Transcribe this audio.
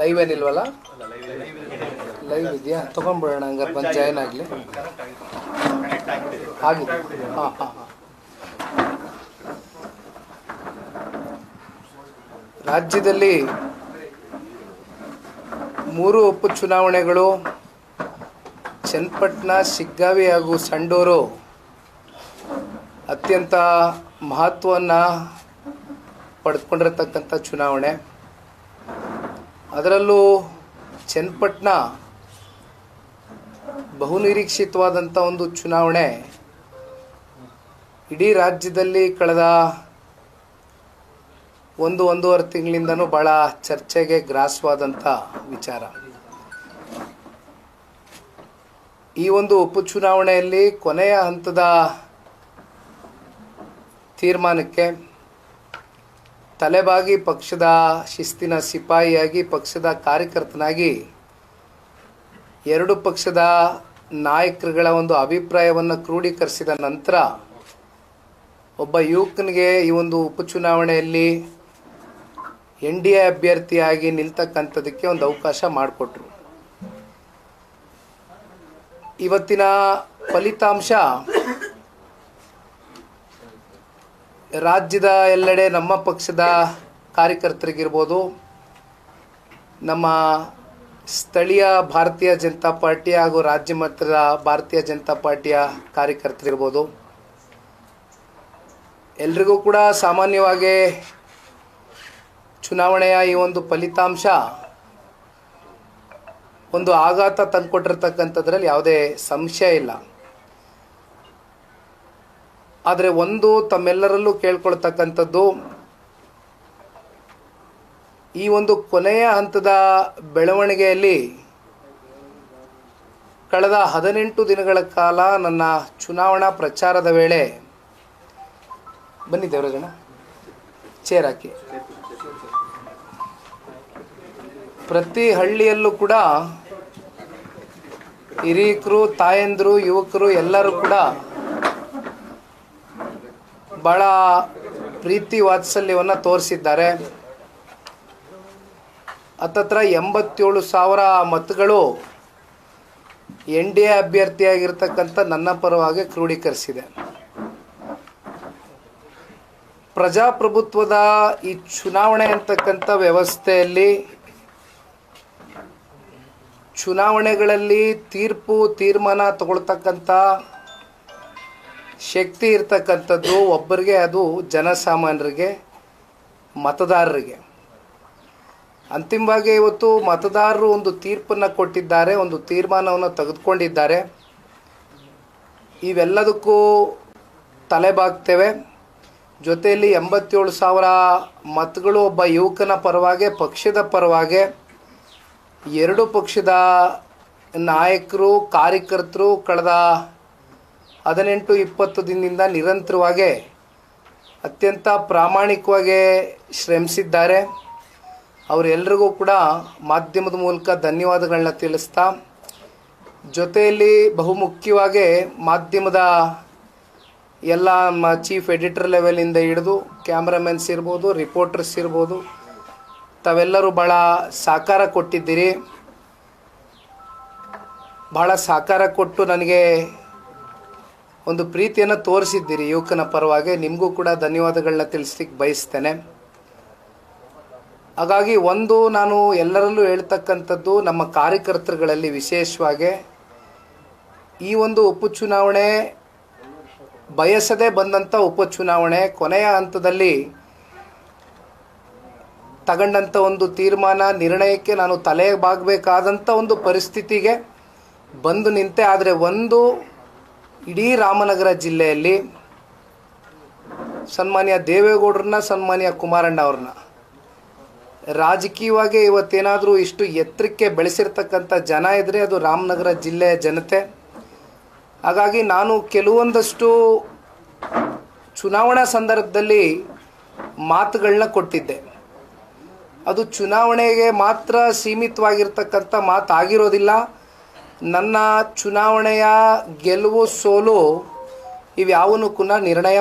Live ಏನಿಲ್ವಲ್ಲ? Live ಇದೆಯಾ? ತೊಗೊಂಡ್ಬಿಡೋಣ, ಹಂಗಾರೆ ಬಂದು ಜಾಯ್ನ್ ಆಗಲಿ. ಆಗಿದೆ ಹಾಂ ಹಾಂ ರಾಜ್ಯದಲ್ಲಿ ಮೂರು ಉಪಚುನಾವಣೆಗಳು ಚನ್ನಪಟ್ಟಣ ಸಿಗ್ಗಾವಿ ಹಾಗೂ ಸಂಡೂರು. ಅತ್ಯಂತ ಮಹತ್ವವನ್ನು ಪಡೆದುಕೊಂಡಿರತಕ್ಕಂಥ ಚುನಾವಣೆ. ಅದರಲ್ಲೂ ಚನ್ನಪಟ್ಟಣ ಬಹುನಿರೀಕ್ಷಿತವಾದಂಥ ಒಂದು ಚುನಾವಣೆ ಇಡೀ ರಾಜ್ಯದಲ್ಲಿ ಕಳೆದ ಒಂದು ಒಂದೂವರೆ ತಿಂಗಳಿಂದನೂ ಭಾಳ ಚರ್ಚೆಗೆ ಗ್ರಾಸವಾದಂಥ ವಿಚಾರ. ಈ ಒಂದು ಉಪಚುನಾವಣೆಯಲ್ಲಿ ಕೊನೆಯ ಹಂತದ ತೀರ್ಮಾನಕ್ಕೆ ತಲೆಬಾಗಿ ಪಕ್ಷದ ಶಿಸ್ತಿನ ಸಿಪಾಯಿಯಾಗಿ, ಪಕ್ಷದ ಕಾರ್ಯಕರ್ತನಾಗಿ ಎರಡು ಪಕ್ಷದ ನಾಯಕರುಗಳ ಒಂದು ಅಭಿಪ್ರಾಯವನ್ನು ಕ್ರೋಢೀಕರಿಸಿದ ನಂತರ ಒಬ್ಬ ಯುವಕನಿಗೆ ಈ ಒಂದು ಉಪಚುನಾವಣೆಯಲ್ಲಿ ಎನ್ ಡಿ ಎ ಅಭ್ಯರ್ಥಿಯಾಗಿ ನಿಲ್ತಕ್ಕಂಥದಕ್ಕೆ ಒಂದು ಅವಕಾಶ ಮಾಡಿಕೊಟ್ರು. ಇವತ್ತಿನ ಫಲಿತಾಂಶ ರಾಜ್ಯದ ಎಲ್ಲೆಡೆ ನಮ್ಮ ಪಕ್ಷದ ಕಾರ್ಯಕರ್ತರಿಗಿರ್ಬೋದು, ನಮ್ಮ ಸ್ಥಳೀಯ ಭಾರತೀಯ ಜನತಾ ಪಾರ್ಟಿ ಹಾಗೂ ರಾಜ್ಯ ಮಟ್ಟದ ಭಾರತೀಯ ಜನತಾ ಪಾರ್ಟಿಯ ಕಾರ್ಯಕರ್ತರಿರ್ಬೋದು. ಎಲ್ರಿಗೂ ಕೂಡ ಸಾಮಾನ್ಯವಾಗಿ ಚುನಾವಣೆಯ ಈ ಒಂದು ಫಲಿತಾಂಶ ಒಂದು ಆಘಾತ ತಂದುಕೊಟ್ಟಿರ್ತಕ್ಕಂಥದ್ರಲ್ಲಿ ಯಾವುದೇ ಸಂಶಯ ಇಲ್ಲ. ಆದರೆ ಒಂದು ತಮ್ಮೆಲ್ಲರಲ್ಲೂ ಕೇಳ್ಕೊಳ್ತಕ್ಕಂಥದ್ದು ಈ ಒಂದು ಕೊನೆಯ ಹಂತದ ಬೆಳವಣಿಗೆಯಲ್ಲಿ ಕಳೆದ ಹದಿನೆಂಟು ದಿನಗಳ ಕಾಲ ನನ್ನ ಚುನಾವಣಾ ಪ್ರಚಾರದ ವೇಳೆ ಬನ್ನಿ ದೇವರಾಜಣ್ಣ ಚೇರ್ ಹಾಕಿ. ಪ್ರತಿ ಹಳ್ಳಿಯಲ್ಲೂ ಕೂಡ ಹಿರಿಯಕರು, ತಾಯಂದರು, ಯುವಕರು ಎಲ್ಲರೂ ಕೂಡ ಭಾಳ ಪ್ರೀತಿ ವಾತ್ಸಲ್ಯವನ್ನು ತೋರಿಸಿದ್ದಾರೆ. ಹತ್ತತ್ರ ಎಂಬತ್ತೇಳು ಸಾವಿರ ಮತಗಳು ಎನ್ ಡಿ ಎ ಅಭ್ಯರ್ಥಿಯಾಗಿರ್ತಕ್ಕಂಥ ನನ್ನ ಪರವಾಗಿ ಕ್ರೋಢೀಕರಿಸಿದೆ ಪ್ರಜಾಪ್ರಭುತ್ವದ ಈ ಚುನಾವಣೆ ಅಂತಕ್ಕಂಥ ವ್ಯವಸ್ಥೆಯಲ್ಲಿ ಚುನಾವಣೆಗಳಲ್ಲಿ ತೀರ್ಪು ತೀರ್ಮಾನ ತಗೊಳ್ತಕ್ಕಂಥ ಶಕ್ತಿ ಇರ್ತಕ್ಕಂಥದ್ದು ಒಬ್ಬರಿಗೆ, ಅದು ಜನಸಾಮಾನ್ಯರಿಗೆ, ಮತದಾರರಿಗೆ. ಅಂತಿಮವಾಗಿ ಇವತ್ತು ಮತದಾರರು ಒಂದು ತೀರ್ಪನ್ನು ಕೊಟ್ಟಿದ್ದಾರೆ, ಒಂದು ತೀರ್ಮಾನವನ್ನು ತೆಗೆದುಕೊಂಡಿದ್ದಾರೆ. ಇವೆಲ್ಲದಕ್ಕೂ ತಲೆಬಾಗ್ತೇವೆ. ಜೊತೆಯಲ್ಲಿ ಎಂಬತ್ತೇಳು ಸಾವಿರ ಮತಗಳು ಒಬ್ಬ ಯುವಕನ ಪರವಾಗಿ, ಪಕ್ಷದ ಪರವಾಗಿ, ಎರಡು ಪಕ್ಷದ ನಾಯಕರು, ಕಾರ್ಯಕರ್ತರು, ಕಳೆದ ಹದಿನೆಂಟು ಇಪ್ಪತ್ತು ದಿನದಿಂದ ನಿರಂತರವಾಗಿ ಅತ್ಯಂತ ಪ್ರಾಮಾಣಿಕವಾಗಿ ಶ್ರಮಿಸಿದ್ದಾರೆ. ಅವರೆಲ್ಲರಿಗೂ ಕೂಡ ಮಾಧ್ಯಮದ ಮೂಲಕ ಧನ್ಯವಾದಗಳನ್ನ ತಿಳಿಸ್ತಾ, ಜೊತೆಯಲ್ಲಿ ಬಹುಮುಖ್ಯವಾಗಿ ಮಾಧ್ಯಮದ ಎಲ್ಲ ಚೀಫ್ ಎಡಿಟರ್ ಲೆವೆಲಿಂದ ಹಿಡಿದು ಕ್ಯಾಮ್ರಾಮನ್ಸ್ ಇರ್ಬೋದು ರಿಪೋರ್ಟರ್ಸ್ ಇರ್ಬೋದು, ತಾವೆಲ್ಲರೂ ಭಾಳ ಸಹಕಾರ ಕೊಟ್ಟಿದ್ದೀರಿ. ಭಾಳ ಸಹಕಾರ ಕೊಟ್ಟು ನನಗೆ ಒಂದು ಪ್ರೀತಿಯನ್ನು ತೋರಿಸಿದ್ದೀರಿ. ಯುವಕನ ಪರವಾಗಿ ನಿಮಗೂ ಕೂಡ ಧನ್ಯವಾದಗಳನ್ನ ತಿಳಿಸ್ಲಿಕ್ಕೆ ಬಯಸ್ತೇನೆ. ಹಾಗಾಗಿ ಒಂದು ನಾನು ಎಲ್ಲರಲ್ಲೂ ಹೇಳ್ತಕ್ಕಂಥದ್ದು ನಮ್ಮ ಕಾರ್ಯಕರ್ತರುಗಳಲ್ಲಿ ವಿಶೇಷವಾಗಿ ಈ ಒಂದು ಉಪಚುನಾವಣೆ ಬಯಸದೇ ಬಂದಂಥ ಉಪಚುನಾವಣೆ ಕೊನೆಯ ಹಂತದಲ್ಲಿ ತಗೊಂಡಂಥ ಒಂದು ತೀರ್ಮಾನ, ನಿರ್ಣಯಕ್ಕೆ ನಾನು ತಲೆ ಬಾಗಬೇಕಾದಂಥ ಒಂದು ಪರಿಸ್ಥಿತಿಗೆ ಬಂದು ನಿಂತೆ. ಆದರೆ ಒಂದು ಇಡೀ ರಾಮನಗರ ಜಿಲ್ಲೆಯಲ್ಲಿ ಸನ್ಮಾನ್ಯ ದೇವೇಗೌಡರನ್ನ, ಸನ್ಮಾನ್ಯ ಕುಮಾರಣ್ಣ ಅವ್ರನ್ನ. ರಾಜಕೀಯವಾಗಿ ಇವತ್ತೇನಾದರೂ ಇಷ್ಟು ಎತ್ತರಕ್ಕೆ ಬೆಳೆಸಿರ್ತಕ್ಕಂಥ ಜನ ಇದ್ದರೆ ಅದು ರಾಮನಗರ ಜಿಲ್ಲೆಯ ಜನತೆ. ಹಾಗಾಗಿ ನಾನು ಕೆಲವೊಂದಷ್ಟು ಚುನಾವಣಾ ಸಂದರ್ಭದಲ್ಲಿ ಮಾತುಗಳನ್ನ ಕೊಟ್ಟಿದ್ದೆ. ಅದು ಚುನಾವಣೆಗೆ ಮಾತ್ರ ಸೀಮಿತವಾಗಿರ್ತಕ್ಕಂಥ ಮಾತಾಗಿರೋದಿಲ್ಲ. ನನ್ನ ಚುನಾವಣೆಯ ಗೆಲುವು ಸೋಲು ಇವ್ಯಾವನು ಕೂಡ ನಿರ್ಣಯ